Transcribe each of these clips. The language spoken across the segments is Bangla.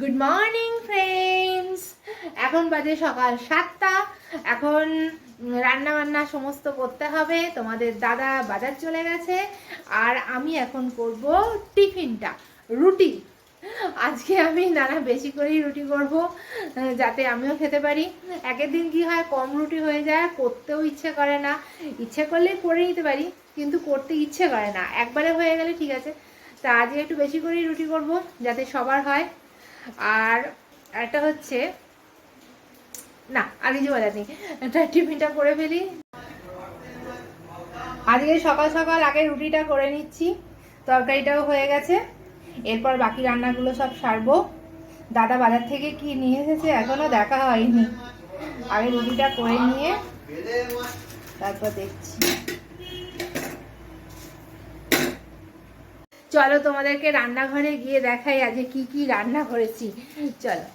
গুড মর্নিং ফ্রেন্ডস এখন বাজে সকাল সাতটা। এখন রান্না বান্না সমস্ত করতে হবে। তোমাদের দাদা বাজার চলে গেছে। আর আমি এখন করব টিফিনটা, রুটি। আজকে আমি, নানা, বেশি করেই রুটি করব, যাতে আমিও খেতে পারি। একের দিন কি হয়, কম রুটি হয়ে যায়, করতেও ইচ্ছে করে না। ইচ্ছে করলে করে নিতে পারি, কিন্তু করতে ইচ্ছে করে না। একবারে হয়ে গেলে ঠিক আছে। তা আজকে একটু বেশি করেই রুটি করব, যাতে সবার হয়। আর একটা হচ্ছে, না আর কিছু বলার নেই, একটা টিফিনটা করে ফেলি। আজকে সকাল সকাল আগে রুটিটা করে নিচ্ছি, তরকারিটাও হয়ে গেছে। এরপর বাকি রান্নাগুলো সব সারবো। দাদা বাজার থেকে কি নিয়ে এসেছে এখনও দেখা হয়নি। আগে রুটিটা করে নিয়ে তারপর দেখছি। চলো তোমাদেরকে রান্নাঘরে গিয়ে দেখাই আজকে কি কি রান্না করেছি। চলো।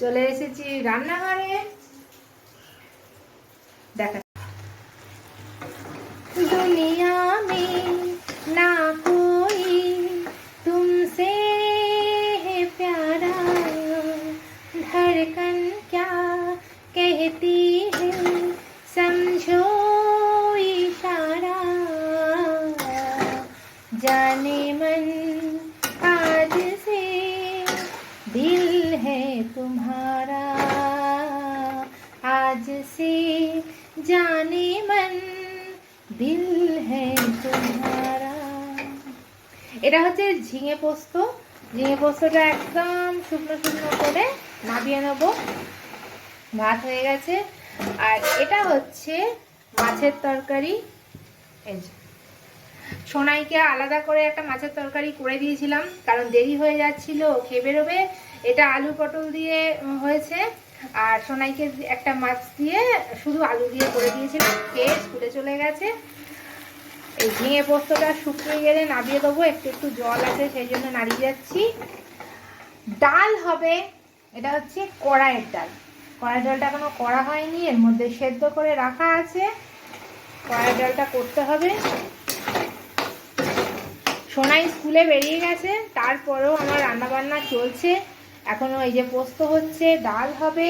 চলে এসেছি রান্নাঘরে। দেখা এটা হচ্ছে ঝিঙে পোস্ত। ঝিঙে পোস্তটা একদম শুকনো শুকনো করে নাবিয়ে নেব। ভাত হয়ে গেছে। আর এটা হচ্ছে মাছের তরকারি। সোনাইকে আলাদা করে একটা মাছের তরকারি করে দিয়েছিলাম, কারণ দেরি হয়ে যাচ্ছিল খেয়ে বেরোবে। এটা আলু পটল দিয়ে হয়েছে। আর সোনাইকে একটা মাছ দিয়ে শুধু আলু দিয়ে করে দিয়েছিলাম, খেয়ে স্কুলে চলে গেছে। এই ঝিঙে পোস্তটা শুকিয়ে গেলে নাবিয়ে দেবো, একটু একটু জল আছে, সেই জন্য নাড়িয়ে যাচ্ছি। ডাল হবে, এটা হচ্ছে কড়াইয়ের ডাল। কড়াই ডালটা এখনও করা হয়নি, এর মধ্যে সেদ্ধ করে রাখা আছে। কড়াই ডালটা করতে হবে। সোনাই স্কুলে বেরিয়ে গেছে, তারপরেও আমার রান্নাবান্না চলছে। এখনও এই যে পোস্ত হচ্ছে, ডাল হবে।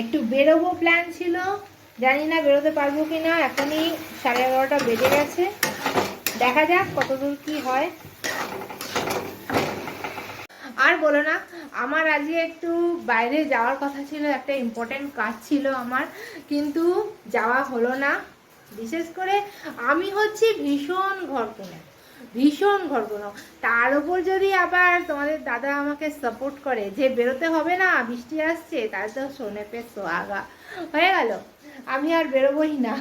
একটু বেরোবো প্ল্যান ছিল। জানি না বেরোতে পারব কি না এখনই সাড়ে এগারোটা বেজে গেছে। দেখা যাক কতদূর কি হয়। আর বলো না, আমার আজকে একটু বাইরে যাওয়ার কথা ছিল, একটা ইম্পর্টেন্ট কাজ ছিল আমার, কিন্তু যাওয়া হলো না। বিশেষ করে আমি হচ্ছি ভীষণ ঘরকুনো ভীষণ ঘরকুনো তার উপর যদি আবার তোমাদের দাদা আমাকে সাপোর্ট করে যে বেরোতে হবে না, বৃষ্টি আসছে, তাহলে তো শোনে পে সোহাগা। হয়ে গেল। আমি আর বেরোবই না।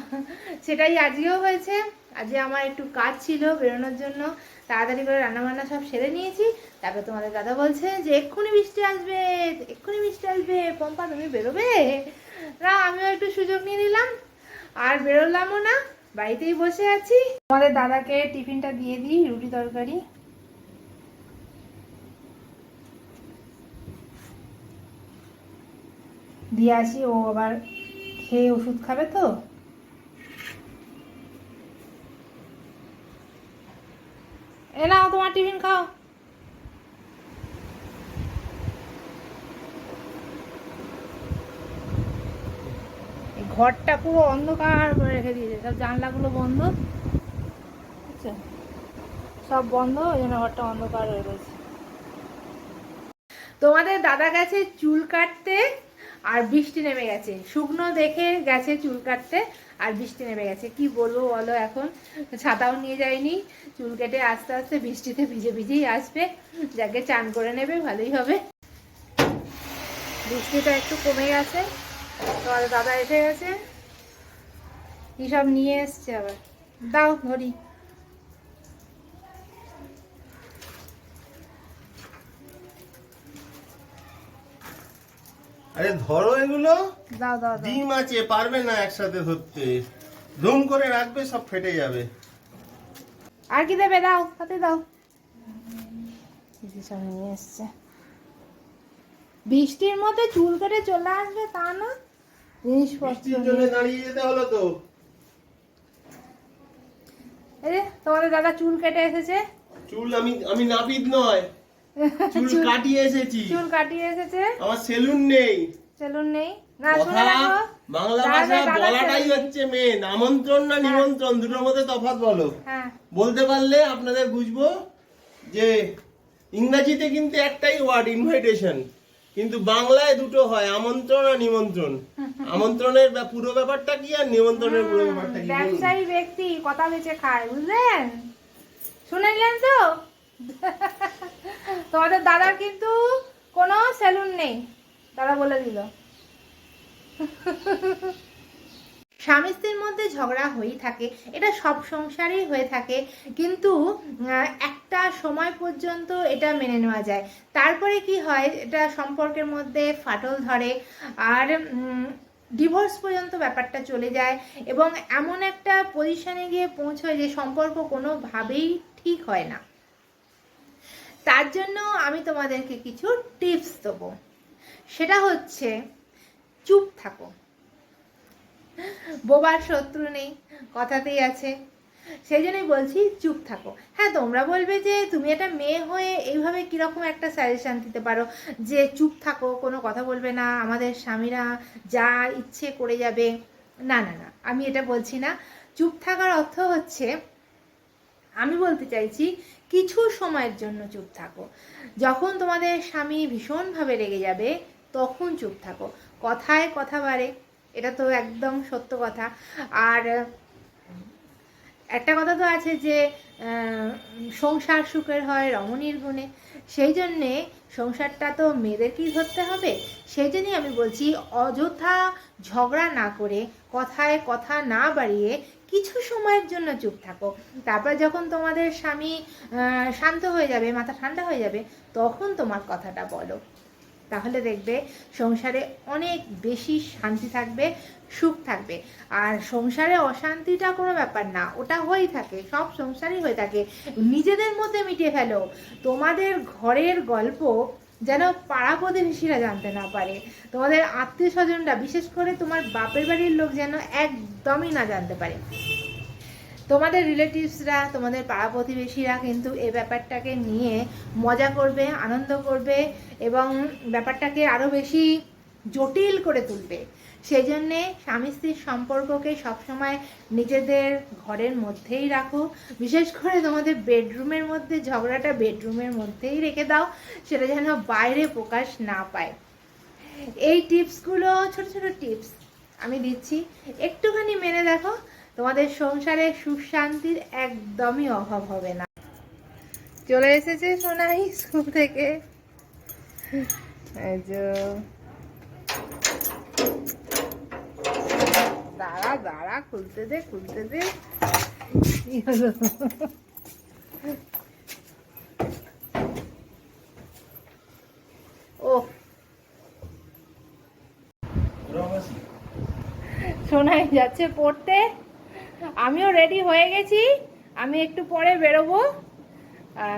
সেটাই আজকেও হয়েছে। আজকে আমার একটু কাজ ছিল বেরোনোর জন্য। তাড়াতাড়ি করে রান্নাবান্না সব সেরে নিয়েছি। তারপরে তোমাদের দাদা বলছে যে, এক্ষুনি বৃষ্টি আসবে, এক্ষুনি বৃষ্টি আসবে। পম্পা, তুমি বেরোবে? না, আমিও একটু সুযোগ নিয়ে নিলাম। আর বেরোলামও না, বাড়িতেই বসে আছি। তোমাদের দাদাকে টিফিনটা দিয়ে দিই, রুটি তরকারি। দিয়ে আসি, ও আবার খেয়ে ওষুধ খাবে তো? এ নাও তোমার টিফিন খাও। ঘরটা পুরো অন্ধকার করে রেখে দিয়েছে। সব জানলাগুলো বন্ধ। সব বন্ধ, ওই জন্য ঘরটা অন্ধকার হয়ে রয়েছে। তোমাদের দাদা গেছে চুল কাটতে। আর বৃষ্টি নেমে গেছে। শুকনো দেখে গেছে চুল কাটতে, আর বৃষ্টি নেমে গেছে। কি বলব বলো এখন? ছাতাও নিয়ে যায়নি চুল কেটে আস্তে আস্তে বৃষ্টিতে ভিজে ভিজেই আসবে। যাকে চান করে নেবে, ভালোই হবে। বৃষ্টিটা একটু কমে গেছে। তোমার দাদা এসে গেছে। কি সব নিয়ে এসছে আবার? দাও, ধরি। আরে ধরো এগুলো। দাও দাও দাও। ডিম আছে পারবে না একসাথে ধরতে। ধুম করে রাখবে সব ফেটে যাবে। আর কি দেবে? দাও সাথে দাও। সব নিয়ে এসছে। বৃষ্টির মধ্যে চুল কেটে চলে আসবে তা না? জিনিসপত্র জন্য দাঁড়িয়ে যেতে হলো তো। এই তোমাদের দাদা চুল কেটে এসেছে। চুল আমি আমি নাপিত নয়। চুল কাটিয়ে এসেছি। চুল কাটিয়ে এসেছে। আমার সেলুন নেই। সেলুন নেই। না শুনে রাখো। বাংলা ভাষা বলাটাই হচ্ছে মেন আমন্ত্রণ না নিমন্ত্রণ দুটোর মধ্যে তফাৎ বলো। হ্যাঁ। বলতে পারলে আপনাদের বুঝব যে ইংরাজিতে কিন্তু একটাই ওয়ার্ড ইনভাইটেশন কিন্তু বাংলায় দুটো হয় আমন্ত্রণ আর নিমন্ত্রণ। আমন্ত্রণের পুরো ব্যাপারটা কি আর নিমন্ত্রণের পুরো ব্যাপারটা কি? ব্যবসায়ী ব্যক্তি কথা বেঁচে খায় বুঝলেন? শুনে নিলেন তো? তোমাদের দাদার কিন্তু কোনো সেলুন নেই। দাদা বলে দিল। স্বামী স্ত্রীর মধ্যে ঝগড়া হয়েই থাকে। এটা সব সংসারেই হয়ে থাকে। কিন্তু একটা সময় পর্যন্ত এটা মেনে নেওয়া যায়। তারপরে কি হয়, এটা সম্পর্কের মধ্যে ফাটল ধরে। আর ডিভোর্স পর্যন্ত ব্যাপারটা চলে যায়। এবং এমন একটা পজিশনে গিয়ে পৌঁছয় যে সম্পর্ক কোনোভাবেই ঠিক হয় না। জন্য আমি তোমাদেরকে কিছু টিপস দেবো। সেটা হচ্ছে, চুপ থাকো। বোবার শত্রু নেই, কথাতেই আছে। সেই জন্যই বলছি, চুপ থাকো। হ্যাঁ তোমরা বলবে যে তুমি একটা মেয়ে হয়ে এইভাবে কীরকম একটা সাজেশান দিতে পারো যে চুপ থাকো, কোনো কথা বলবে না, আমাদের স্বামীরা যা ইচ্ছে করে যাবে। না না না, আমি এটা বলছি না। চুপ থাকার অর্থ হচ্ছে, আমি বলতে চাইছি কিছু সময়ের জন্য চুপ থাকো। যখন তোমাদের স্বামী ভীষণভাবে রেগে যাবে, তখন চুপ থাকো। কথায় কথা বাড়ে, এটা তো একদম সত্য কথা। আর, একটা কথা তো আছে যে সংসার সুখের হয় রমণীর গুণে। সেই জন্যে সংসারটা তো মেয়েদেরকেই ধরতে হবে। সেই জন্যই আমি বলছি, অযথা ঝগড়া না করে কথায় কথা না বাড়িয়ে কিছু সময়ের জন্য চুপ থাকো। তারপর যখন তোমাদের স্বামী শান্ত হয়ে যাবে, মাথা ঠান্ডা হয়ে যাবে, তখন তোমার কথাটা বলো। তাহলে দেখবে সংসারে অনেক বেশি শান্তি থাকবে, সুখ থাকবে। আর সংসারে অশান্তিটা কোনো ব্যাপার না, ওটা হয়েই থাকে, সব সংসারই হয়ে থাকে। নিজেদের মধ্যে মিটিয়ে ফেলো। তোমাদের ঘরের গল্প যেন পাড়া প্রতিবেশীরা জানতে না পারে। তোমাদের আত্মীয় স্বজনরা বিশেষ করে তোমার বাপের বাড়ির লোক যেন একদমই না জানতে পারে। তোমাদের রিলেটিভসরা তোমাদের পাড়া প্রতিবেশীরা কিন্তু এ ব্যাপারটাকে নিয়ে মজা করবে, আনন্দ করবে এবং ব্যাপারটাকে আরও বেশি জটিল করে তুলবে। সেই জন্যে স্বামী স্ত্রীর সম্পর্ককে সবসময় নিজেদের ঘরের মধ্যেই রাখো। বিশেষ করে তোমাদের বেডরুমের মধ্যে, ঝগড়াটা বেডরুমের মধ্যেই রেখে দাও, সেটা যেন বাইরে প্রকাশ না পায়। এই টিপসগুলো, ছোট ছোট টিপস আমি দিচ্ছি। একটুখানি মেনে দেখো, তোমাদের সংসারে সুখ শান্তির একদমই অভাব হবে না। চলে এসেছে সোনাই স্কুল থেকে এই যে দাঁড়া দাঁড়া, খুলতে দে খুলতে দে। কি যাচ্ছে পড়তে। আমিও রেডি হয়ে গেছি। আমি একটু পরে বেরোবো।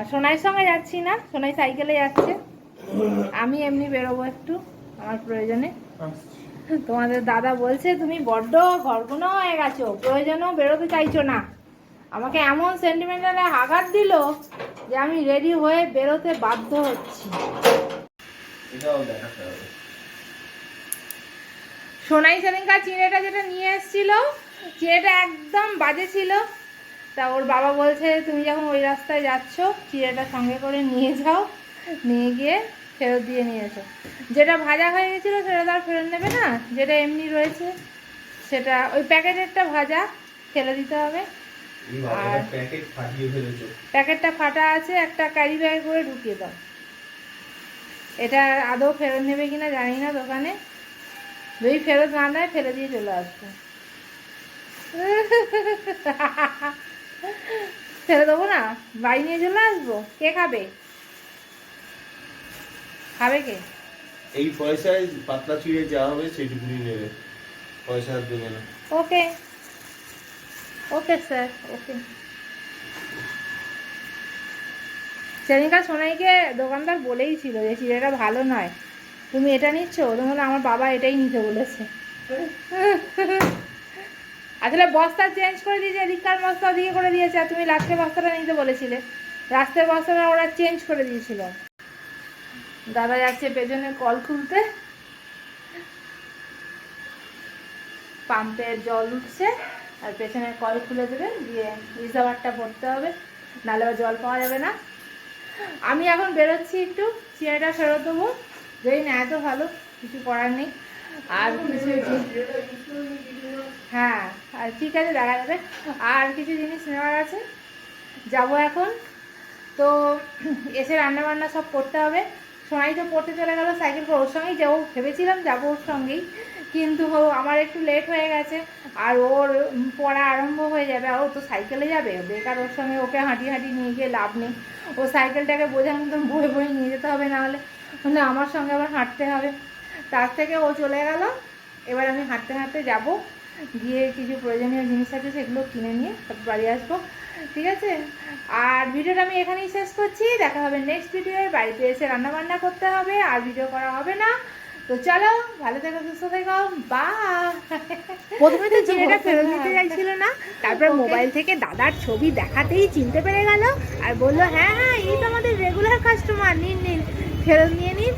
সোনাইয়ের সঙ্গে যাচ্ছি না, সোনাই সাইকেলে যাচ্ছে। আমি এমনি বেরোবো একটু, আমার প্রয়োজনে। তোমাদের দাদা বলছে তুমি বড্ড ঘরকুনো হয়ে গেছো, প্রয়োজনও বেরোতে চাইছো না। আমাকে এমন সেন্টিমেন্টালে আঘাত দিল যে আমি রেডি হয়ে বেরোতে বাধ্য হচ্ছি। সোনাই সেদিনকার চিড়েটা যেটা নিয়ে এসেছিল, চিড়েটা একদম বাজে ছিল। তা ওর বাবা বলছে, তুমি যখন ওই রাস্তায় যাচ্ছ, চিড়েটা সঙ্গে করে নিয়ে যাও, নিয়ে গিয়ে ফেরত দিয়ে নিয়ে এসো যেটা ভাজা হয়ে গেছিল সেটা তো আর ফেরত নেবে না যেটা এমনি রয়েছে সেটা ওই প্যাকেটেরটা ভাজা ফেলে দিতে হবে। আর- প্যাকেটটা ফাটা আছে একটা ক্যারি ব্যাগ করে ঢুকিয়ে দাও। এটা আদৌ ফেরত নেবে কিনা জানি না দোকানে। যদি ফেরত না দেয় ফেলে দিয়ে চলে আসবে। ফেলে দেবো না? বাড়ি নিয়ে চলে আসব? কে খাবে? খাবে কে? এই পয়সায় পাতলা চিড়ে যা হবে সেইটুকুনি নেবে। পয়সা আর দেবে না। ওকে। Okay sir okay. সেদিনকার সোনাইকে দোকানদার বলেই ছিল যে চিড়েটা ভালো নয়। তুমি এটা নিচ্ছ? তোমার আমার বাবা এটাই নিতে বলেছে। আসলে বস্তা চেঞ্জ করে দিয়েছে এদিককার বস্তা দিয়ে করে দিয়েছে আর তুমি লাস্টের বস্তাটা নিতে বলেছিলে। রাস্তার বস্তাটা ওরা চেঞ্জ করে দিয়েছিল। দাদা যাচ্ছে পেছনে কল খুলতে। পাম্পের জল উঠছে আর পেছনে কল খুলে দেবে, দিয়ে রিজার্ভারটা ভরতে হবে, নাহলে জল পাওয়া যাবে না। আমি এখন বেরোচ্ছি একটু, চেয়ারটা ফেরত দেবো। যদি না, এত ভালো, কিছু করার নেই। আর কিছু হ্যাঁ আর ঠিক আছে, দেখা যাবে। আর কিছু জিনিস নেওয়ার আছে। যাব এখন। তো এসে রান্না বান্না সব করতে হবে। সোনাই তো পড়তে চলে গেল সাইকেল ওর সঙ্গেই যাব। ভেবেছিলাম যাব ওর সঙ্গেই, কিন্তু আমার একটু লেট হয়ে গেছে আর ওর পড়া আরম্ভ হয়ে যাবে আর ও তো সাইকেলে যাবে, বেকার ওর সঙ্গে ওকে হাঁটি হাঁটি নিয়ে গিয়ে লাভ নেই। ও সাইকেলটাকে বোঝার মতন বয়ে বয়ে নিয়ে যেতে হবে নাহলে মানে আমার সঙ্গে আবার হাঁটতে হবে। তার থেকে ও চলে গেল। এবার আমি হাঁটতে হাঁটতে যাব। গিয়ে কিছু প্রয়োজনীয় জিনিস আছে সেগুলো কিনে নিয়ে বাড়ি আসব। ঠিক আছে? আর ভিডিওটা আমি এখানেই শেষ করছি। দেখা হবে নেক্সট ভিডিওয়ে বাড়িতে এসে রান্না বান্না করতে হবে আর ভিডিও করা হবে না। তো চলো ভালো থেকো সুস্থ থেকো। বা প্রথমে তো জিনিসটা ফেরত দিতে চাইছিল না। তারপর মোবাইল থেকে দাদার ছবি দেখাতেই চিনতে পেরে গেল। আর বলল হ্যাঁ হ্যাঁ এই তো আমাদের রেগুলার কাস্টমার নিন নিন। ফেরত নিয়ে নিন।